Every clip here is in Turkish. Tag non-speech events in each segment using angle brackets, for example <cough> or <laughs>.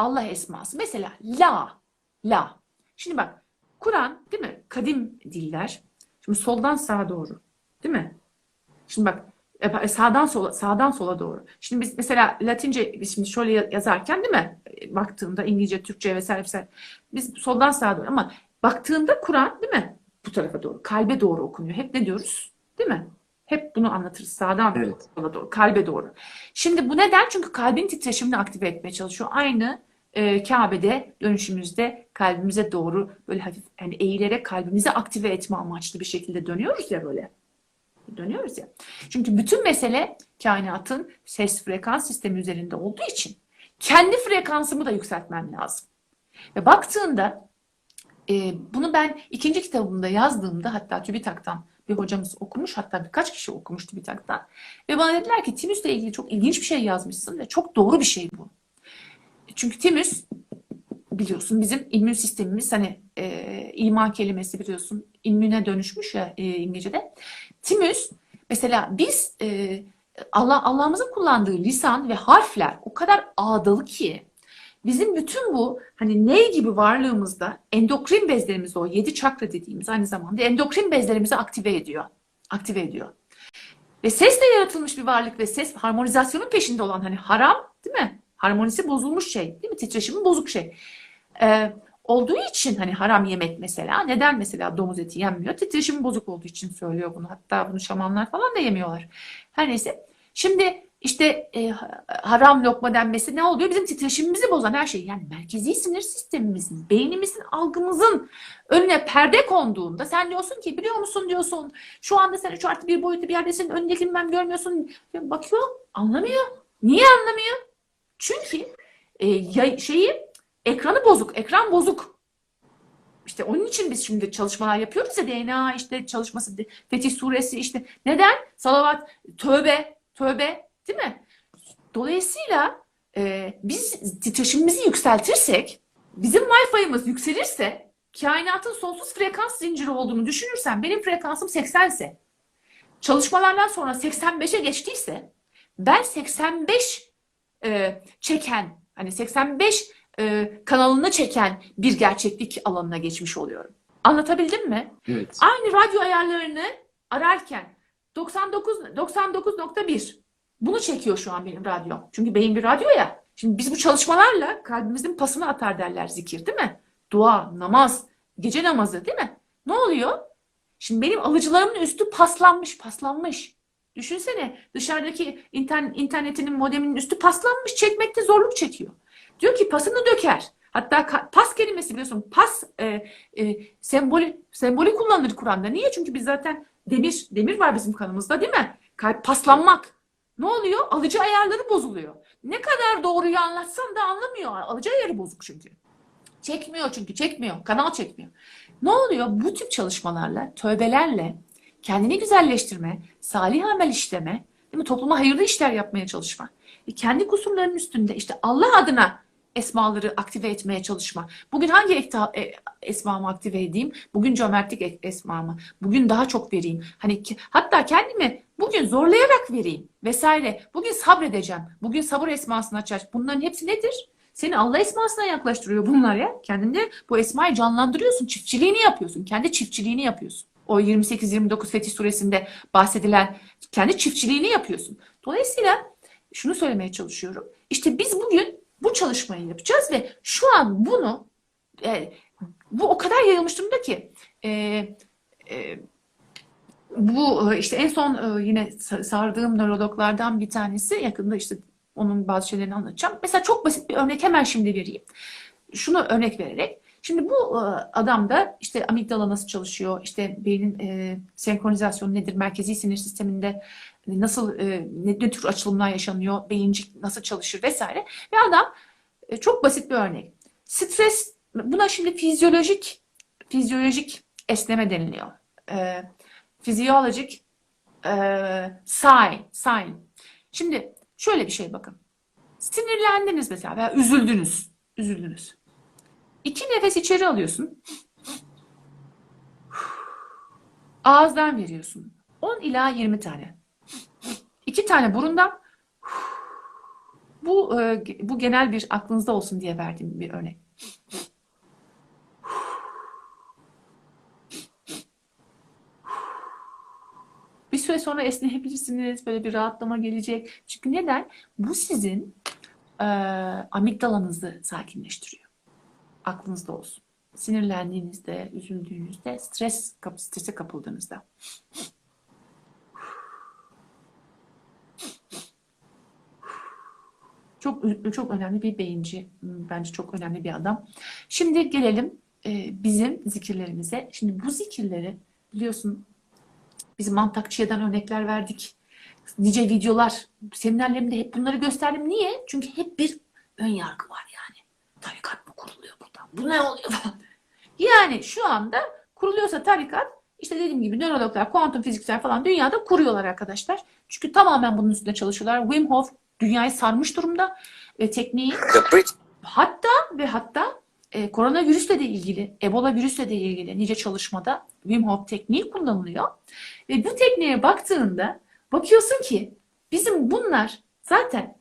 Allah esması. Mesela la, la. Şimdi bak Kur'an değil mi? Kadim diller. Şimdi soldan sağa doğru. Değil mi? Şimdi bak e, sağdan sola sağdan sola doğru. Şimdi biz mesela Latince biz şimdi şöyle yazarken değil mi? E, Baktığında İngilizce, Türkçe vesaire vesaire. Biz soldan sağa doğru ama baktığında Kur'an değil mi? Bu tarafa doğru, kalbe doğru okunuyor. Hep ne diyoruz? Değil mi? Hep bunu anlatırız sağdan Evet. sola doğru, kalbe doğru. Şimdi bu neden? Çünkü kalbin titreşimini aktive etmeye çalışıyor. Aynı e, Kabe'de dönüşümüzde kalbimize doğru böyle hafif yani eğilerek kalbimizi aktive etme amaçlı bir şekilde dönüyoruz ya böyle. Dönüyoruz ya. Çünkü bütün mesele kainatın ses frekans sistemi üzerinde olduğu için kendi frekansımı da yükseltmem lazım. Ve baktığında e, bunu ben ikinci kitabımda yazdığımda hatta TÜBİTAK'tan bir hocamız okumuş hatta birkaç kişi okumuş TÜBİTAK'tan ve bana dediler ki Timüs'le ilgili çok ilginç bir şey yazmışsın ve çok doğru bir şey bu. Çünkü Timüs biliyorsun bizim immün sistemimiz hani e, iman kelimesi biliyorsun immüne dönüşmüş ya e, İngilizce'de. Timüs mesela biz e, Allah Allah'ımızın kullandığı lisan ve harfler o kadar ağdalı ki bizim bütün bu hani ney gibi varlığımızda endokrin bezlerimizi o yedi çakra dediğimiz aynı zamanda endokrin bezlerimizi aktive ediyor. Aktive ediyor. Ve sesle yaratılmış bir varlık ve ses harmonizasyonun peşinde olan hani haram değil mi? Harmonisi bozulmuş şey değil mi? Titreşimi bozuk şey. Ee, olduğu için hani haram yemek mesela neden mesela domuz eti yenmiyor? Titreşimi bozuk olduğu için söylüyor bunu. Hatta bunu şamanlar falan da yemiyorlar. Her neyse. Şimdi işte e, haram lokma denmesi ne oluyor? Bizim titreşimimizi bozan her şey. Yani merkezi sinir sistemimizin, beynimizin, algımızın önüne perde konduğunda sen diyorsun ki biliyor musun diyorsun. Şu anda sen 3 artı 1 boyutlu bir yerdesin. Önündeki bilmem görmüyorsun. Bakıyor anlamıyor. Niye anlamıyor? Çünkü e, şeyi ekranı bozuk. Ekran bozuk. İşte onun için biz şimdi çalışmalar yapıyoruz ya DNA işte çalışması Fetih suresi işte neden? Salavat, tövbe, tövbe değil mi? Dolayısıyla e, biz titreşimimizi yükseltirsek bizim Wi-Fi'miz yükselirse kainatın sonsuz frekans zinciri olduğunu düşünürsen benim frekansım 80 ise çalışmalardan sonra 85'e geçtiyse ben 85 e, çeken hani 85 e, kanalını çeken bir gerçeklik alanına geçmiş oluyorum. Anlatabildim mi? Evet. Aynı radyo ayarlarını ararken 99 99.1 bunu çekiyor şu an benim radyom. Çünkü beyin bir radyo ya. Şimdi biz bu çalışmalarla kalbimizin pasını atar derler zikir değil mi? Dua, namaz, gece namazı değil mi? Ne oluyor? Şimdi benim alıcılarımın üstü paslanmış, paslanmış. Düşünsene dışarıdaki internet, internetinin modeminin üstü paslanmış çekmekte zorluk çekiyor. Diyor ki pasını döker. Hatta pas kelimesi biliyorsun pas e, e, sembolü sembolü kullanılır Kur'an'da. Niye? Çünkü biz zaten demir demir var bizim kanımızda değil mi? Kalp paslanmak. Ne oluyor? Alıcı ayarları bozuluyor. Ne kadar doğruyu anlatsan da anlamıyor. Alıcı ayarı bozuk çünkü. Çekmiyor çünkü çekmiyor. Kanal çekmiyor. Ne oluyor? Bu tip çalışmalarla, tövbelerle kendini güzelleştirme, salih amel işleme, değil mi? topluma hayırlı işler yapmaya çalışma. E kendi kusurlarının üstünde işte Allah adına esmaları aktive etmeye çalışma. Bugün hangi ekta, e, esmamı aktive edeyim? Bugün cömertlik esmamı. Bugün daha çok vereyim. Hani ki, hatta kendimi bugün zorlayarak vereyim vesaire. Bugün sabredeceğim. Bugün sabır esmasını açar. Bunların hepsi nedir? Seni Allah esmasına yaklaştırıyor bunlar ya. Kendinde bu esmayı canlandırıyorsun. Çiftçiliğini yapıyorsun. Kendi çiftçiliğini yapıyorsun. O 28-29 Fetih suresinde bahsedilen kendi çiftçiliğini yapıyorsun. Dolayısıyla şunu söylemeye çalışıyorum. İşte biz bugün bu çalışmayı yapacağız ve şu an bunu e, bu o kadar yayılmış durumda ki e, e, bu e, işte en son e, yine sa- sardığım nörologlardan bir tanesi yakında işte onun bazı şeylerini anlatacağım. Mesela çok basit bir örnek hemen şimdi vereyim. Şunu örnek vererek. Şimdi bu e, adam da işte amigdala nasıl çalışıyor, işte beynin e, senkronizasyonu nedir, merkezi sinir sisteminde nasıl e, ne, ne tür açılımlar yaşanıyor, beyincik nasıl çalışır vesaire. Ve adam e, çok basit bir örnek. Stres, buna şimdi fizyolojik fizyolojik esneme deniliyor. E, fizyolojik e, sign, sign. Şimdi şöyle bir şey bakın. Sinirlendiniz mesela veya üzüldünüz. Üzüldünüz. İki nefes içeri alıyorsun. Ağızdan veriyorsun. 10 ila 20 tane. İki tane burundan. Bu bu e, bu genel bir aklınızda olsun diye verdiğim bir örnek. Bir süre sonra esneyebilirsiniz. Böyle bir rahatlama gelecek. Çünkü neden? Bu sizin e, amigdalanızı sakinleştiriyor. Aklınızda olsun. Sinirlendiğinizde, üzüldüğünüzde, stres kap strese kapıldığınızda. Çok çok önemli bir beyinci. Bence çok önemli bir adam. Şimdi gelelim bizim zikirlerimize. Şimdi bu zikirleri biliyorsun biz mantakçıyadan örnekler verdik. Nice videolar, seminerlerimde hep bunları gösterdim. Niye? Çünkü hep bir ön yargı var yani. Tarikat mı kuruluyor? Bu ne oluyor. Yani şu anda kuruluyorsa tarikat işte dediğim gibi nörologlar, kuantum fizikçiler falan dünyada kuruyorlar arkadaşlar. Çünkü tamamen bunun üstünde çalışıyorlar. Wim Hof dünyayı sarmış durumda. E, tekniği Hatta ve hatta e, koronavirüsle de ilgili, Ebola virüsle de ilgili nice çalışmada Wim Hof tekniği kullanılıyor. Ve bu tekniğe baktığında bakıyorsun ki bizim bunlar zaten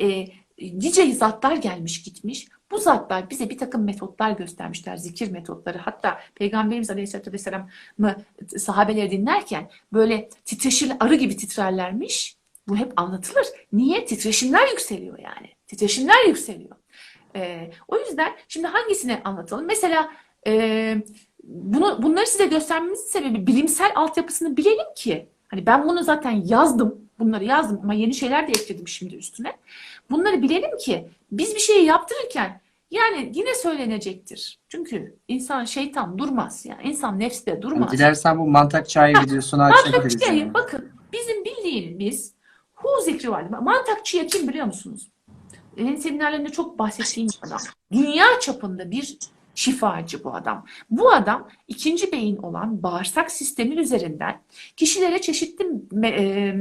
e, nice zatlar gelmiş gitmiş. Bu zatlar bize bir takım metotlar göstermişler, zikir metotları. Hatta Peygamberimiz Aleyhisselatü Vesselam'ı sahabeleri dinlerken böyle titreşir, arı gibi titrerlermiş. Bu hep anlatılır. Niye? Titreşimler yükseliyor yani. Titreşimler yükseliyor. Ee, o yüzden şimdi hangisini anlatalım? Mesela e, bunu bunları size göstermemizin sebebi bilimsel altyapısını bilelim ki hani ben bunu zaten yazdım. Bunları yazdım ama yeni şeyler de ekledim şimdi üstüne. Bunları bilelim ki biz bir şeyi yaptırırken yani yine söylenecektir. Çünkü insan şeytan durmaz. Yani insan nefsi de durmaz. Dilersen bu mantak çayı videosunu açabiliriz. Mantakçıya yani. bakın bizim bildiğimiz hu zikri var. Mantakçıya kim biliyor musunuz? Benim seminerlerimde çok bahsettiğim bir adam. Dünya çapında bir şifacı bu adam. Bu adam ikinci beyin olan bağırsak sistemi üzerinden kişilere çeşitli e,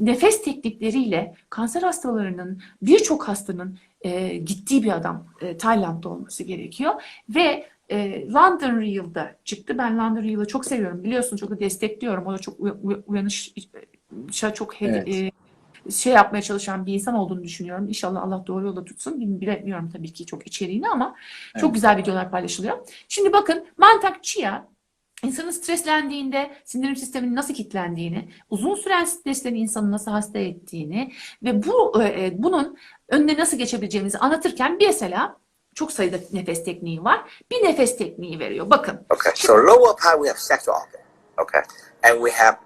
nefes teknikleriyle kanser hastalarının birçok hastanın e, gittiği bir adam. E, Tayland'da olması gerekiyor ve e, London Real'da çıktı. Ben London Real'ı çok seviyorum. Biliyorsun çok da destekliyorum. O da çok uy- uy- uyanış şey çok Evet. e, şey yapmaya çalışan bir insan olduğunu düşünüyorum. İnşallah Allah doğru yola tutsun. Bil- Bilemiyorum tabii ki çok içeriğini ama çok Evet. güzel videolar paylaşılıyor. Şimdi bakın mantak chia insanın streslendiğinde sindirim sisteminin nasıl kilitlendiğini, uzun süren streslerin insanı nasıl hasta ettiğini ve bu e, bunun önüne nasıl geçebileceğimizi anlatırken bir mesela çok sayıda nefes tekniği var. Bir nefes tekniği veriyor. Bakın. Okay, so lower part we have sexual organ. Okay, and we have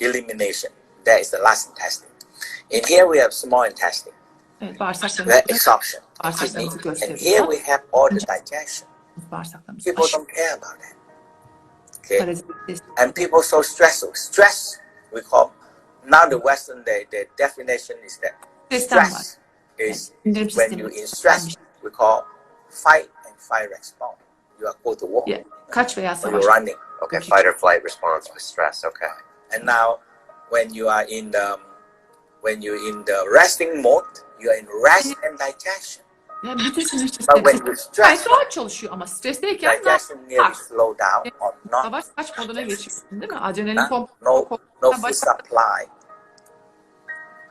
elimination. That is the last intestine. In here we have small intestine, Evet, bağırsaklarımız, that absorption bağırsaklarımızı technique, and here gösteriyor. we have all the digestion. Bağırsaklarımız People don't care about that. Okay, and people so stressful. Stress we call now the Western the, the definition is that stresten stress is when sistemi you in stress we call fight and fight response. You are go to war Yeah. kaç veya or savaş. you're running. Okay, fight or flight response with stress. Okay. And now, when you are in the when you're in the resting mode, you are in rest and digestion. Yani bütün sinir But when you stress, çalışıyor ama stresteyken digestion nearly slow down or not. savaş kaç moduna geçiyorsun değil mi? Adrenalin Huh? pomp, No, no food supply.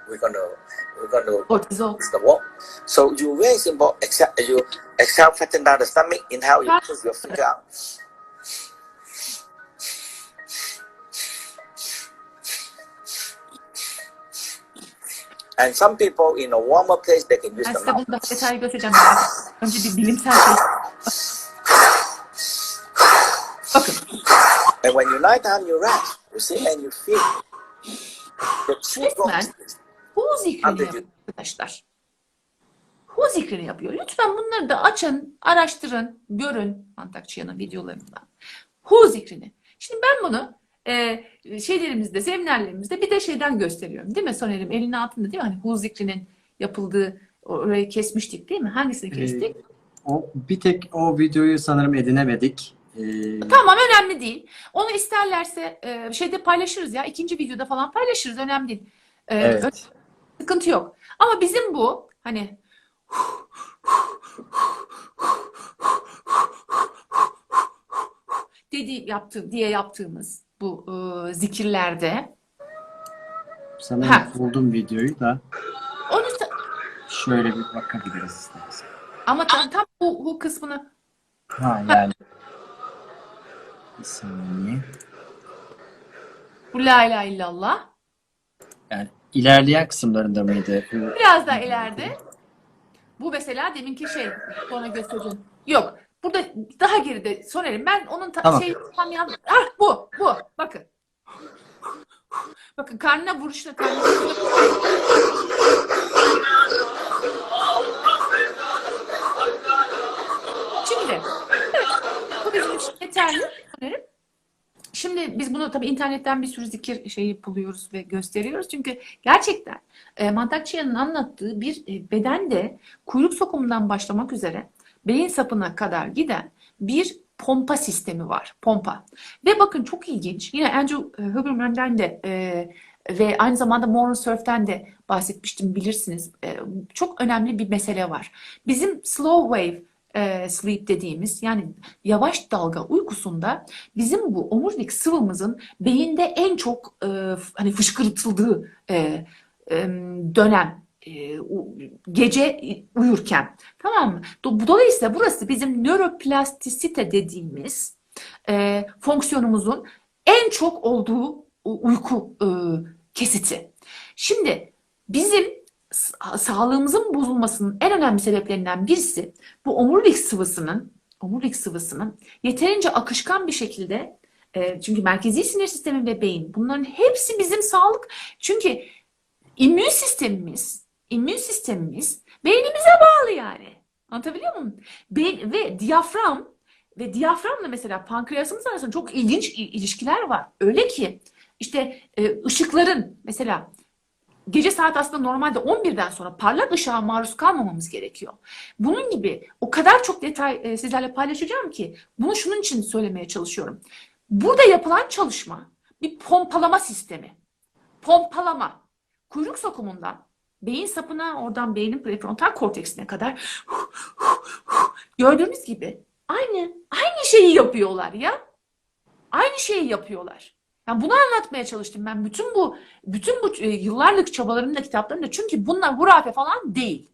We're gonna we're gonna kortizol. it's the war. So you very simple. Except you exhale, flatten down the stomach. Inhale, you push your finger out. And some people in a warmer place they can use Ben the size mouth. bunu daha detaylı göstereceğim. Yani önce bir bilimsel şey. Bakın. And when you lie down, you rest. You see, and you feel the two Resmen hu zikrini yapıyor arkadaşlar. Hu zikrini yapıyor. Lütfen bunları da açın, araştırın, görün Mantakçıyan'ın videolarından. Hu zikrini. Şimdi ben bunu e, şeylerimizde, seminerlerimizde bir de şeyden gösteriyorum. Değil mi Soner'im? Elinin altında değil mi? Hani hu zikrinin yapıldığı orayı kesmiştik değil mi? Hangisini kestik? Ee, o bir tek o videoyu sanırım edinemedik. Ee, Tamam önemli değil. Onu isterlerse e, şeyde paylaşırız ya. ikinci videoda falan paylaşırız. Önemli değil. E, Evet. sıkıntı yok. Ama bizim bu hani dedi yaptı diye yaptığımız bu e, zikirlerde sanırım Ha. buldum videoyu da. onu sa- Şöyle bir bakabiliriz istersen. Ama tam, tam bu, bu kısmını Ha yani. Bir saniye. bu la ilahe illallah. Yani ilerleyen kısımlarında mıydı? Biraz daha ileride. Bu mesela deminki şey sonra göstereceğim. Yok. Burada daha geride Soner'im. Ben onun ta- Tamam. şey tam yan... Ah bu. Bu. Bakın. Bakın karnına vuruşla karnına vuruşla. Şimdi evet, bu bizim için yeterli Soner'im. Şimdi biz bunu tabii internetten bir sürü zikir şeyi buluyoruz ve gösteriyoruz. Çünkü gerçekten e, Mantakçıyan'ın anlattığı bir e, bedende kuyruk sokumundan başlamak üzere beyin sapına kadar giden bir pompa sistemi var. Pompa. Ve bakın çok ilginç. Yine Andrew e, Huberman'den de e, ve aynı zamanda Modern Surf'ten de bahsetmiştim bilirsiniz. E, çok önemli bir mesele var. Bizim slow wave e, sleep dediğimiz yani yavaş dalga uykusunda bizim bu omurilik sıvımızın beyinde en çok e, hani fışkırtıldığı e, e, dönem e, gece uyurken tamam mı? Do- Dolayısıyla burası bizim nöroplastisite dediğimiz e, fonksiyonumuzun en çok olduğu uyku e, kesiti. Şimdi bizim sa- sağlığımızın bozulmasının en önemli sebeplerinden birisi bu omurilik sıvısının omurilik sıvısının yeterince akışkan bir şekilde e, çünkü merkezi sinir sistemi ve beyin bunların hepsi bizim sağlık çünkü immün sistemimiz immün sistemimiz beynimize bağlı yani anlatabiliyor muyum? Beyin, ve diyafram ve diyaframla mesela pankreasımız arasında çok ilginç il- ilişkiler var. Öyle ki işte e, ışıkların mesela gece saat aslında normalde 11'den sonra parlak ışığa maruz kalmamamız gerekiyor. Bunun gibi o kadar çok detay e, sizlerle paylaşacağım ki bunu şunun için söylemeye çalışıyorum. Burada yapılan çalışma bir pompalama sistemi. Pompalama. Kuyruk sokumundan beyin sapına oradan beynin prefrontal korteksine kadar gördüğünüz gibi aynı aynı şeyi yapıyorlar ya. Aynı şeyi yapıyorlar. Yani bunu anlatmaya çalıştım ben bütün bu bütün bu e, yıllarlık çabalarımda kitaplarımda çünkü bunlar hurafe falan değil.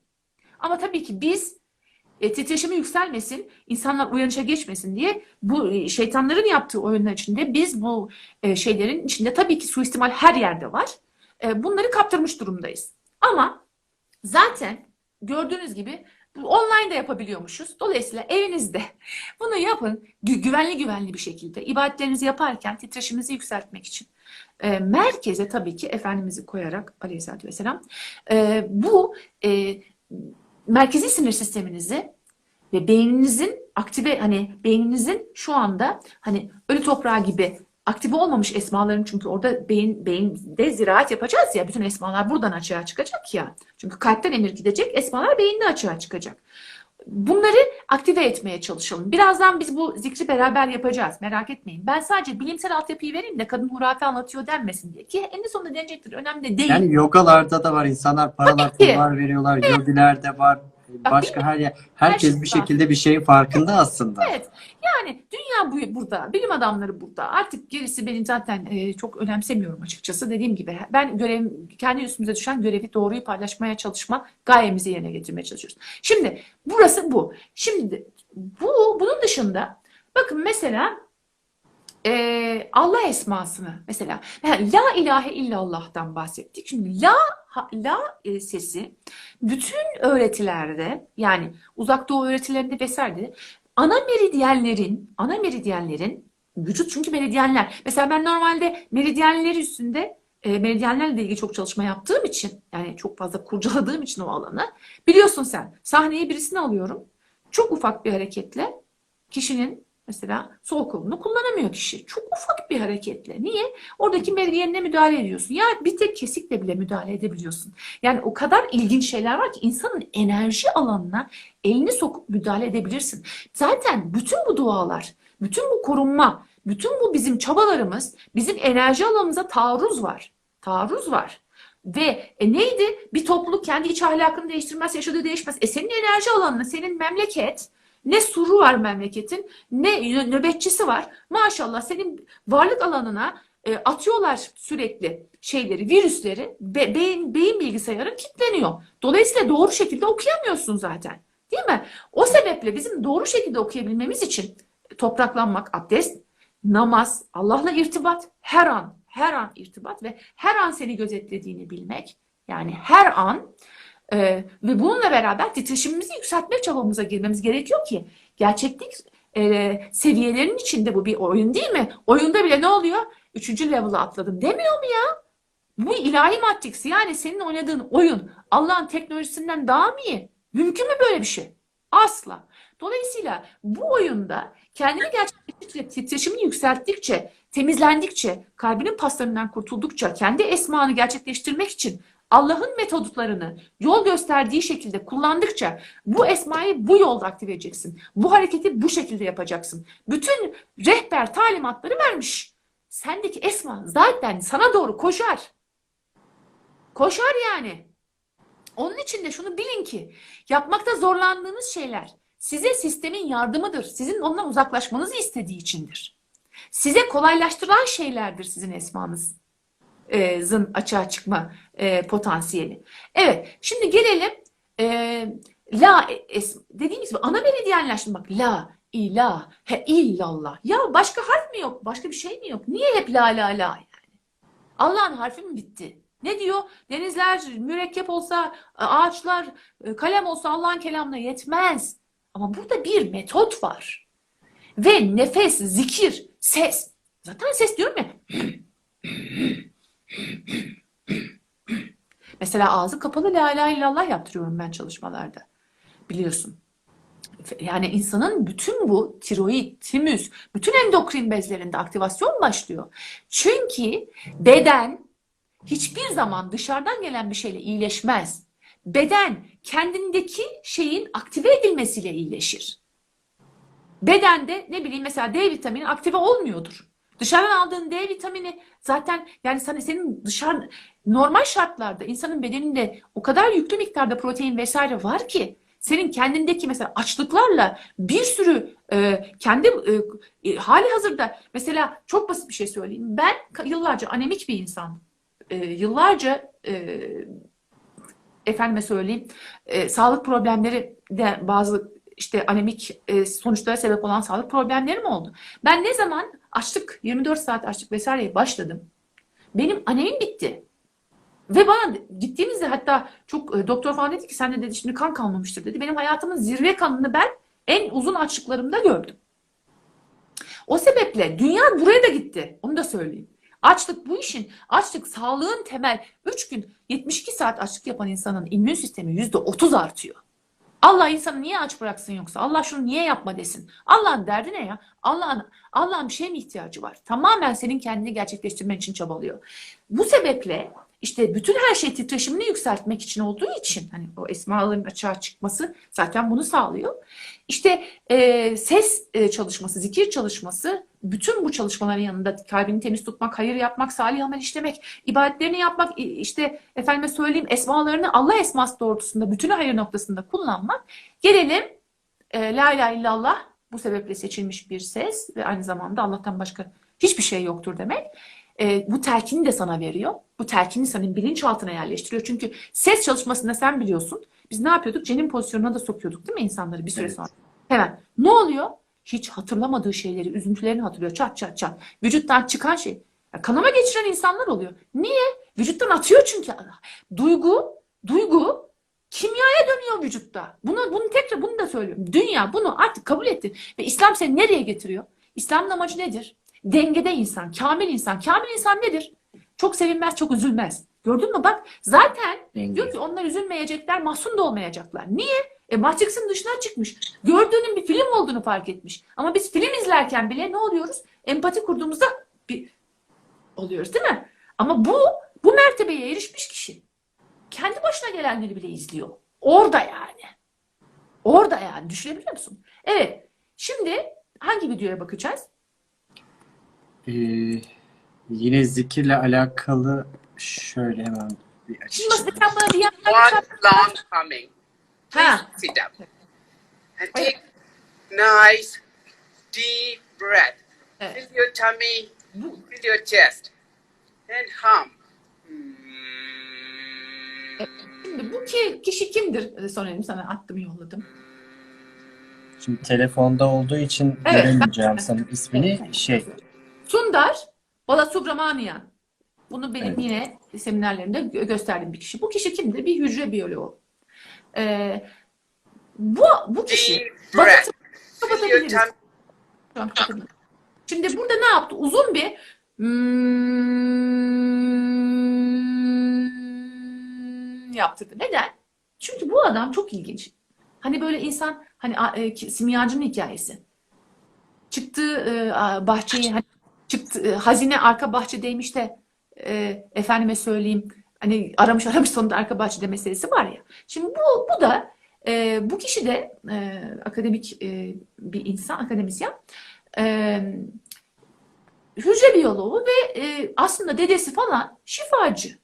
Ama tabii ki biz e, titreşimi yükselmesin, insanlar uyanışa geçmesin diye bu e, şeytanların yaptığı oyunlar içinde biz bu e, şeylerin içinde tabii ki suistimal her yerde var. E, bunları kaptırmış durumdayız. Ama zaten gördüğünüz gibi online de yapabiliyormuşuz. Dolayısıyla evinizde <laughs> bunu yapın gü- güvenli güvenli bir şekilde ibadetlerinizi yaparken titreşiminizi yükseltmek için. E, merkeze tabii ki Efendimiz'i koyarak aleyhissalatü vesselam e, bu e, merkezi sinir sisteminizi ve beyninizin aktive hani beyninizin şu anda hani ölü toprağı gibi aktive olmamış esmaların çünkü orada beyin beyinde ziraat yapacağız ya bütün esmalar buradan açığa çıkacak ya. Çünkü kalpten emir gidecek esmalar beyinde açığa çıkacak. Bunları aktive etmeye çalışalım. Birazdan biz bu zikri beraber yapacağız. Merak etmeyin. Ben sadece bilimsel altyapıyı vereyim de kadın hurafe anlatıyor denmesin diye. Ki en sonunda denecektir. Önemli de değil. Yani yogalarda da var. insanlar paralar, pullar veriyorlar. Yogiler de var. Başka her yer. Herkes şey bir şekilde bir şeyin farkında aslında. Evet. Yani dünya bu burada. Bilim adamları burada. Artık gerisi benim zaten e, çok önemsemiyorum açıkçası. Dediğim gibi ben görev, kendi üstümüze düşen görevi doğruyu paylaşmaya çalışma gayemizi yerine getirmeye çalışıyoruz. Şimdi burası bu. Şimdi bu bunun dışında bakın mesela e, Allah esmasını mesela yani La ilahe illallah'tan bahsettik. Şimdi la la e, sesi bütün öğretilerde yani uzak doğu öğretilerinde vesaire ana meridyenlerin ana meridyenlerin vücut çünkü meridyenler. Mesela ben normalde meridyenler üstünde e, meridyenlerle ilgili çok çalışma yaptığım için yani çok fazla kurcaladığım için o alanı biliyorsun sen sahneye birisini alıyorum. Çok ufak bir hareketle kişinin mesela sol kolunu kullanamıyor kişi. Çok ufak bir hareketle. Niye? Oradaki meridyenine müdahale ediyorsun. Ya bir tek kesikle bile müdahale edebiliyorsun. Yani o kadar ilginç şeyler var ki insanın enerji alanına elini sokup müdahale edebilirsin. Zaten bütün bu dualar, bütün bu korunma, bütün bu bizim çabalarımız bizim enerji alanımıza taarruz var. Taarruz var. Ve e, neydi? Bir topluluk kendi iç ahlakını değiştirmez, yaşadığı değişmez. E senin enerji alanına, senin memleket, ne suru var memleketin, ne nö- nöbetçisi var. Maşallah senin varlık alanına e, atıyorlar sürekli. şeyleri, virüsleri be- beyin, beyin bilgisayarın kilitleniyor. Dolayısıyla doğru şekilde okuyamıyorsun zaten. Değil mi? O sebeple bizim doğru şekilde okuyabilmemiz için topraklanmak, abdest, namaz, Allah'la irtibat, her an, her an irtibat ve her an seni gözetlediğini bilmek. Yani her an e, ve bununla beraber titreşimimizi yükseltme çabamıza girmemiz gerekiyor ki gerçeklik e, seviyelerinin içinde bu bir oyun değil mi? Oyunda bile ne oluyor? Üçüncü level'a atladım demiyor mu ya? Bu ilahi matrix yani senin oynadığın oyun Allah'ın teknolojisinden daha mı iyi? Mümkün mü böyle bir şey? Asla. Dolayısıyla bu oyunda kendini gerçekleştirdikçe, titreşimini yükselttikçe, temizlendikçe, kalbinin paslarından kurtuldukça, kendi esmanı gerçekleştirmek için Allah'ın metodlarını yol gösterdiği şekilde kullandıkça bu esmayı bu yolda aktive edeceksin. Bu hareketi bu şekilde yapacaksın. Bütün rehber talimatları vermiş. Sendeki esma zaten sana doğru koşar. Koşar yani. Onun için de şunu bilin ki yapmakta zorlandığınız şeyler size sistemin yardımıdır. Sizin ondan uzaklaşmanızı istediği içindir. Size kolaylaştıran şeylerdir sizin esmanız zın açığa çıkma e, potansiyeli. Evet, şimdi gelelim e, la es, dediğimiz gibi ana meridyenler bak la ilah he illallah. Ya başka harf mi yok? Başka bir şey mi yok? Niye hep la la la yani? Allah'ın harfi mi bitti? Ne diyor? Denizler mürekkep olsa, ağaçlar e, kalem olsa Allah'ın kelamına yetmez. Ama burada bir metot var. Ve nefes, zikir, ses. Zaten ses diyorum ya. <clears throat> Mesela ağzı kapalı la ilahe illallah yaptırıyorum ben çalışmalarda. Biliyorsun. Yani insanın bütün bu tiroid, timüs, bütün endokrin bezlerinde aktivasyon başlıyor. Çünkü beden hiçbir zaman dışarıdan gelen bir şeyle iyileşmez. Beden kendindeki şeyin aktive edilmesiyle iyileşir. Bedende ne bileyim mesela D vitamini aktive olmuyordur. Dışarıdan aldığın D vitamini zaten yani sana senin dışarı normal şartlarda insanın bedeninde o kadar yüklü miktarda protein vesaire var ki senin kendindeki mesela açlıklarla bir sürü e, kendi e, e, hali hazırda mesela çok basit bir şey söyleyeyim. Ben yıllarca anemik bir insan. E, yıllarca e, efendime söyleyeyim e, sağlık problemleri de bazı işte anemik e, sonuçlara sebep olan sağlık problemlerim oldu. Ben ne zaman açlık 24 saat açlık vesaireye başladım. Benim anemim bitti. Ve bana gittiğimizde hatta çok e, doktor falan dedi ki sende dedi şimdi kan kalmamıştır dedi. Benim hayatımın zirve kanını ben en uzun açlıklarımda gördüm. O sebeple dünya buraya da gitti. Onu da söyleyeyim. Açlık bu işin, açlık sağlığın temel 3 gün 72 saat açlık yapan insanın immün sistemi %30 artıyor. Allah insanı niye aç bıraksın yoksa? Allah şunu niye yapma desin? Allah'ın derdi ne ya? Allah'ın Allah'ın bir şeye mi ihtiyacı var? Tamamen senin kendini gerçekleştirmen için çabalıyor. Bu sebeple işte bütün her şey titreşimini yükseltmek için olduğu için hani o esmaların açığa çıkması zaten bunu sağlıyor. İşte e, ses çalışması, zikir çalışması bütün bu çalışmaların yanında kalbini temiz tutmak, hayır yapmak, salih amel işlemek, ibadetlerini yapmak, işte efendime söyleyeyim esmalarını Allah esması doğrultusunda bütünü hayır noktasında kullanmak. Gelelim e, La ilahe illallah bu sebeple seçilmiş bir ses ve aynı zamanda Allah'tan başka hiçbir şey yoktur demek. E, bu telkini de sana veriyor. Bu telkini senin bilinçaltına yerleştiriyor. Çünkü ses çalışmasında sen biliyorsun. Biz ne yapıyorduk? Cenin pozisyonuna da sokuyorduk değil mi insanları bir süre Evet. sonra? Hemen. Ne oluyor? Hiç hatırlamadığı şeyleri, üzüntülerini hatırlıyor. Çat çat çat. Vücuttan çıkan şey. Ya kanama geçiren insanlar oluyor. Niye? Vücuttan atıyor çünkü. Duygu, duygu kimyaya dönüyor vücutta. Bunu, bunu tekrar bunu da söylüyorum. Dünya bunu artık kabul etti. Ve İslam seni nereye getiriyor? İslam'ın amacı nedir? Dengede insan, kamil insan. Kamil insan nedir? Çok sevinmez, çok üzülmez. Gördün mü bak zaten Denge. diyor ki onlar üzülmeyecekler, mahzun da olmayacaklar. Niye? E Matrix'in dışına çıkmış. Gördüğünün bir film olduğunu fark etmiş. Ama biz film izlerken bile ne oluyoruz? Empati kurduğumuzda bir oluyoruz değil mi? Ama bu bu mertebeye erişmiş kişi kendi başına gelenleri bile izliyor. Orada yani. Orada yani. Düşünebiliyor musun? Evet. Şimdi hangi videoya bakacağız? Ee, yine zikirle alakalı şöyle hemen bir Şimdi açayım. mesela bana bir yandan one long Ha. Sit up and take nice deep breath. Evet. Fill your tummy, fill your chest, and hum. Şimdi bu ki, kişi kimdir? Sorayım sana attım yolladım. Şimdi telefonda olduğu için Evet. göremeyeceğim sanırım ismini. Evet. Şey, Sundar Balasubramanian. Bunu benim yine seminerlerimde gö- gösterdiğim bir kişi. Bu kişi kimdir? Bir hücre biyoloğu. Ee, bu, bu kişi kapatabiliriz. Şimdi burada ne yaptı? Uzun bir hmm yaptırdı. Neden? Çünkü bu adam çok ilginç. Hani böyle insan hani e, simyacının hikayesi. Çıktığı e, bahçeyi hani çıktı e, hazine arka bahçedeymiş de e, efendime söyleyeyim hani aramış aramış sonunda arka bahçede meselesi var ya. Şimdi bu bu da e, bu kişi de e, akademik e, bir insan, akademisyen. E, hücre biyoloğu ve e, aslında dedesi falan şifacı.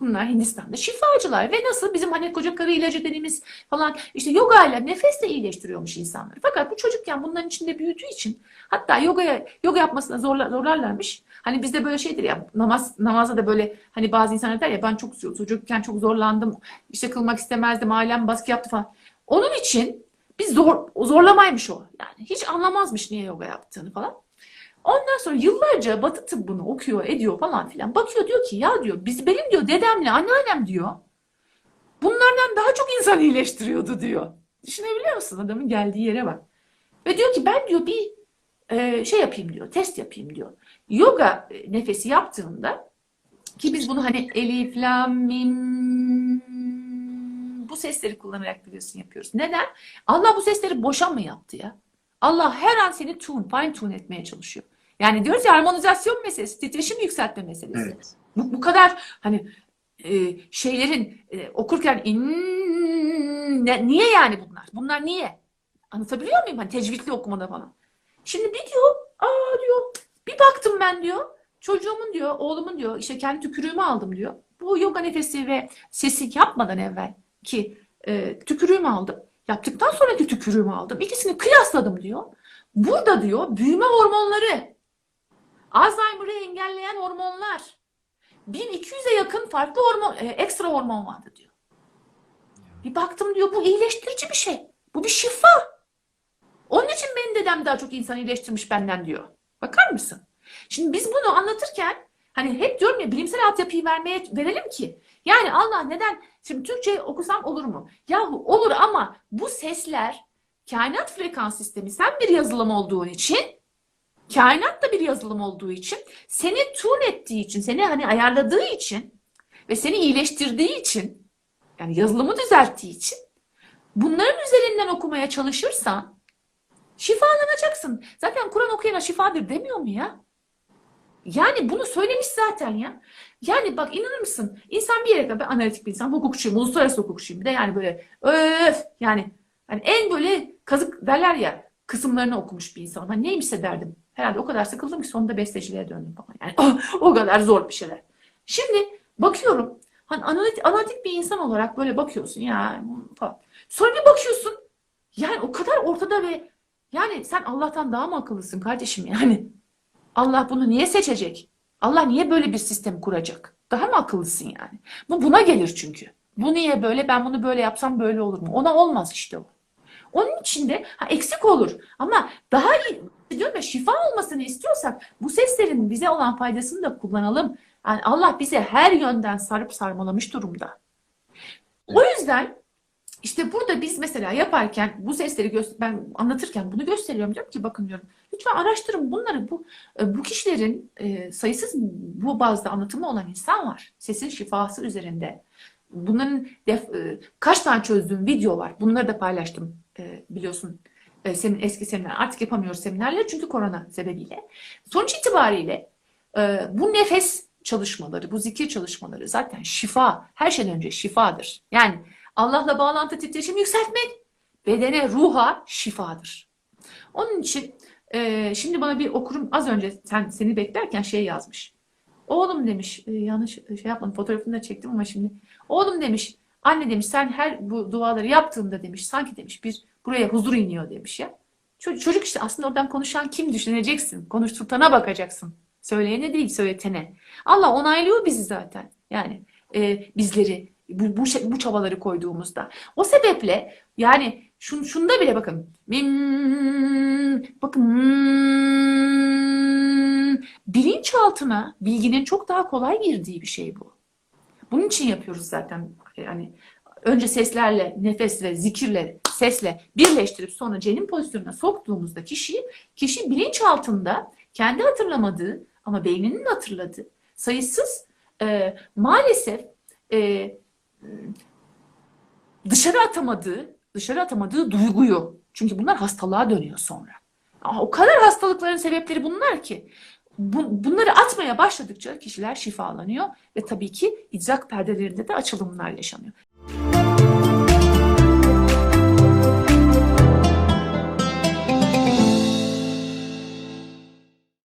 Bunlar Hindistan'da şifacılar ve nasıl bizim hani koca karı ilacı dediğimiz falan işte yoga ile nefesle iyileştiriyormuş insanları. Fakat bu çocukken bunların içinde büyüdüğü için hatta yogaya yoga yapmasına zorla, zorlarlarmış. Hani bizde böyle şeydir ya namaz namazda da böyle hani bazı insanlar der ya ben çok çocukken çok zorlandım işte kılmak istemezdim ailem baskı yaptı falan. Onun için biz zor zorlamaymış o. Yani hiç anlamazmış niye yoga yaptığını falan. Ondan sonra yıllarca Batı tıbbını okuyor, ediyor falan filan. Bakıyor diyor ki ya diyor biz benim diyor dedemle anneannem diyor. Bunlardan daha çok insan iyileştiriyordu diyor. Düşünebiliyor musun adamın geldiği yere bak. Ve diyor ki ben diyor bir e, şey yapayım diyor, test yapayım diyor. Yoga e, nefesi yaptığımda ki biz bunu hani elif, lam, mim bu sesleri kullanarak biliyorsun yapıyoruz. Neden? Allah bu sesleri boşa mı yaptı ya? Allah her an seni tune, fine tune etmeye çalışıyor. Yani diyoruz ya harmonizasyon meselesi, titreşim yükseltme meselesi. evet. Bu, bu kadar hani e, şeylerin e, okurken in, ne- niye yani bunlar? Bunlar niye? Anlatabiliyor muyum? Hani tecvidli okumada falan. Şimdi bir diyor, aa diyor, bir baktım ben diyor, çocuğumun diyor, oğlumun diyor, işte kendi tükürüğümü aldım diyor. Bu yoga nefesi ve sesi yapmadan evvel ki e, tükürüğümü aldım. Yaptıktan sonraki tükürüğümü aldım. İkisini kıyasladım diyor. Burada diyor büyüme hormonları, Alzheimer'ı engelleyen hormonlar, 1200'e yakın farklı hormon, e, ekstra hormon vardı diyor. Bir baktım diyor bu iyileştirici bir şey. Bu bir şifa. Onun için benim dedem daha çok insan iyileştirmiş benden diyor. Bakar mısın? Şimdi biz bunu anlatırken hani hep diyorum ya bilimsel altyapıyı vermeye verelim ki. Yani Allah neden şimdi Türkçe okusam olur mu? Yahu olur ama bu sesler kainat frekans sistemi sen bir yazılım olduğun için kainat da bir yazılım olduğu için seni tune ettiği için seni hani ayarladığı için ve seni iyileştirdiği için yani yazılımı düzelttiği için bunların üzerinden okumaya çalışırsan şifalanacaksın. Zaten Kur'an okuyana şifadır demiyor mu ya? Yani bunu söylemiş zaten ya. Yani bak inanır mısın? İnsan bir yere kadar ben analitik bir insan, hukukçuyum, uluslararası hukukçuyum. Bir de yani böyle öf yani hani en böyle kazık derler ya kısımlarını okumuş bir insan. Hani neymişse derdim. Herhalde o kadar sıkıldım ki sonunda besteciliğe döndüm falan. Yani o, <laughs> o kadar zor bir şeyler. Şimdi bakıyorum hani analitik, analitik bir insan olarak böyle bakıyorsun ya falan. Sonra bir bakıyorsun yani o kadar ortada ve yani sen Allah'tan daha mı akıllısın kardeşim yani? Allah bunu niye seçecek? Allah niye böyle bir sistem kuracak? Daha mı akıllısın yani? Bu buna gelir çünkü. Bu niye böyle? Ben bunu böyle yapsam böyle olur mu? Ona olmaz işte o. Onun için de ha, eksik olur. Ama daha iyi, diyorum ya şifa olmasını istiyorsak bu seslerin bize olan faydasını da kullanalım. Yani Allah bize her yönden sarıp sarmalamış durumda. O yüzden işte burada biz mesela yaparken bu sesleri ben anlatırken bunu gösteriyorum diyorum ki bakın diyorum lütfen araştırın bunları bu e, bu kişilerin e, sayısız bu bazda anlatımı olan insan var. Sesin şifası üzerinde. Bunların def- e, kaç tane çözdüğüm video var. Bunları da paylaştım e, biliyorsun. E, senin eski seminer artık yapamıyoruz seminerleri çünkü korona sebebiyle. Sonuç itibariyle bu nefes çalışmaları, bu zikir çalışmaları zaten şifa, her şeyden önce şifadır. Yani Allah'la bağlantı titreşim yükseltmek bedene, ruha şifadır. Onun için e, şimdi bana bir okurum az önce sen seni beklerken şey yazmış. Oğlum demiş, e, yanlış şey yapmadım fotoğrafını da çektim ama şimdi. Oğlum demiş, anne demiş sen her bu duaları yaptığında demiş sanki demiş bir buraya huzur iniyor demiş ya. Çocuk, işte aslında oradan konuşan kim düşüneceksin. Konuşturtana bakacaksın. Söyleyene değil söyletene. Allah onaylıyor bizi zaten. Yani e, bizleri Bu, bu, şey- bu çabaları koyduğumuzda. O sebeple yani şun, şunda bile bakın. Hmm, bakın hmm, bilinçaltına bilginin çok daha kolay girdiği bir şey bu. Bunun için yapıyoruz zaten. Yani önce seslerle, nefesle, zikirle, sesle birleştirip sonra cenin pozisyonuna soktuğumuzda kişiyi, kişi bilinçaltında kendi hatırlamadığı ama beyninin hatırladığı sayısız e, maalesef e, dışarı atamadığı, dışarı atamadığı duyguyu. Çünkü bunlar hastalığa dönüyor sonra. Aa, O kadar hastalıkların sebepleri bunlar ki. Bu- bunları atmaya başladıkça kişiler şifalanıyor ve tabii ki idrak perdelerinde de açılımlar yaşanıyor.